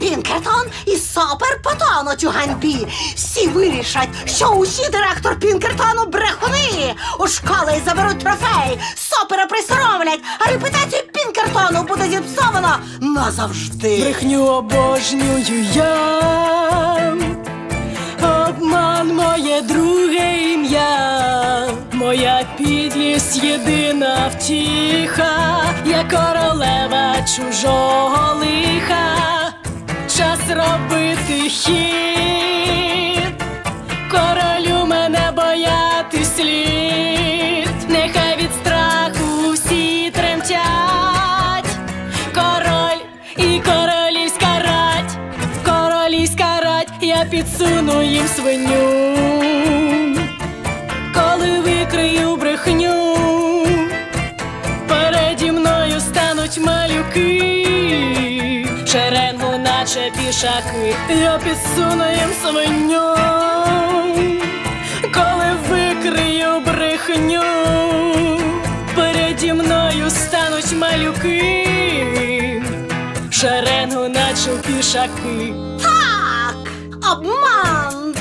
Пінкертон і Сопер потонуть у ганьбі. Всі вирішать, що усі директор Пінкертону брехуни. У школи заберуть трофей, Сопера присоромлять, а репутацію Пінкертону буде зіпсовано назавжди. Брехню обожнюю я, обман моє друге ім'я, моя підлість єдина втіха, я королева чужого лиха, час робити хід, королю мене бояти слід, нехай від страху всі тремтять. Король і королівська рать, королівська рать, я підсуну їм свиню. Коли викрию брехню, переді мною стануть малюки, пішаки, я підсуну їм свиню. Коли викрию брехню, переді мною стануть малюки, шеренгу, наче пішаки. Так, обман